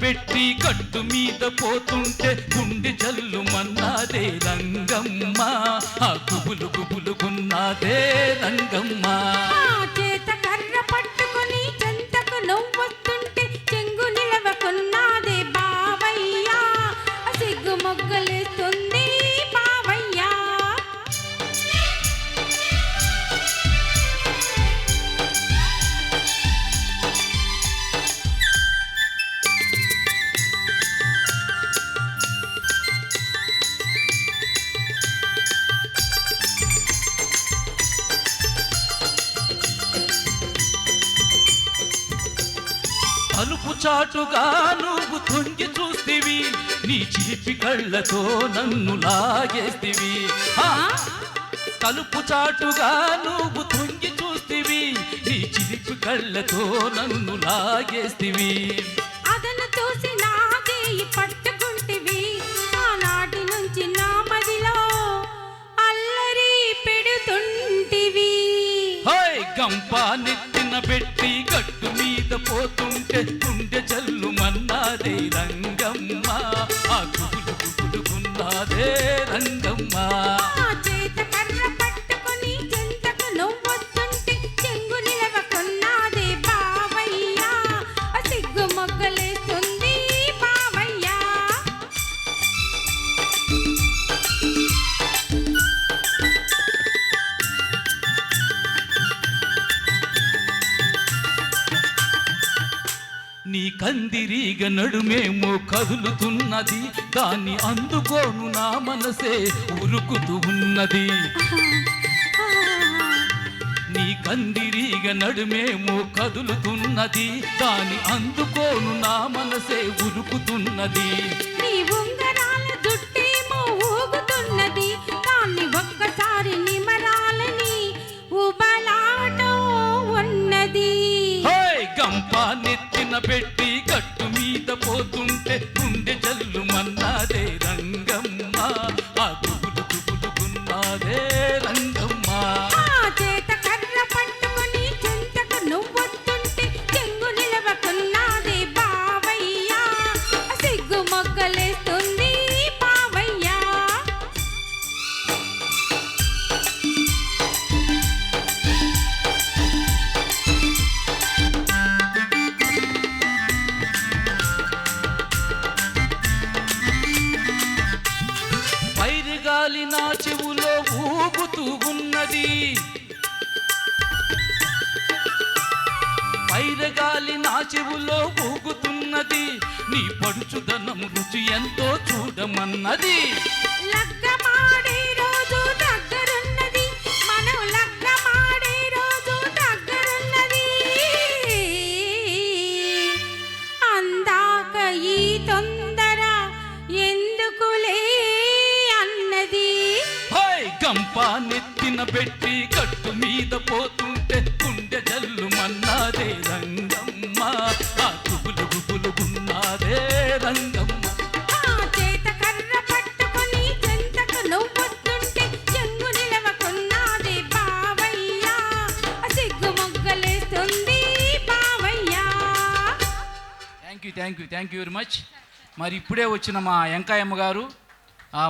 పెట్టి కట్టు మీద పోతుంటే గుండె జల్లు మన్నాదే రంగమ్మ. ఆ గుబులు గుబులుకున్నాదే రంగమ్మ. చేత కర్ర పట్టుకొని చెంతకు నవ్వొస్తుంటే చెంగు నిలవకున్నాదే బావయ్యా. సిగ్గు మొగ్గలేస్తుంది అలుపు చాటుగా నువ్వు తొంగి చూస్తేవి. నీ చిలిపి కళ్ళతో నన్ను లాగేస్తివి! తలుపు చాటుగా నువ్వు తొంగి చూస్తేవి. నీ చిలిపి కళ్ళతో నన్ను లాగేస్తివి. అదను చూసి నాదే పట్టుకుంటివి. ఆనాటి నుంచి నా మదిలో అల్లరి పెడుతుంటివి. గంప నెత్తిన పెట్టి గట్టు మీద పోతుంటే గుండె జల్లు మన్నాదే రంగమ్మ. ఆ గుబులు గుబులుకున్నాదే రంగమ్మ. నీ కందిరీగ నడుమేమో కదులుతున్నది. దాన్ని అందుకోను నా మనసే ఉరుకుతూ ఉన్నది. నీ కందిరీగ నడుమేమో కదులుతున్నది. దాన్ని అందుకోను నా మనసే ఉరుకుతున్నది. గంప నెత్తిన పెట్టి కట్టు మీద పోతుంటే గుండె జల్లు మన్నాదే రంగమ్మ. గాలి నా చెవులో ఊగుతూ ఉన్నది. పైరగాలి నా చెవులో ఊగుతున్నది. నీ పడుచుదనం రుచి ఎంతో చూడమన్నది. గంప నెత్తిన పెట్టి కట్టు మీద పోతుంటే గుండె జల్లు మన్నాదే రంగమ్మ. ఆ గుబులు గుబులు గున్నాదే Rangamma. Thank you thank you thank you very much మరి ఇప్పుడే వచ్చిన మా వెంకాయమ్మ గారు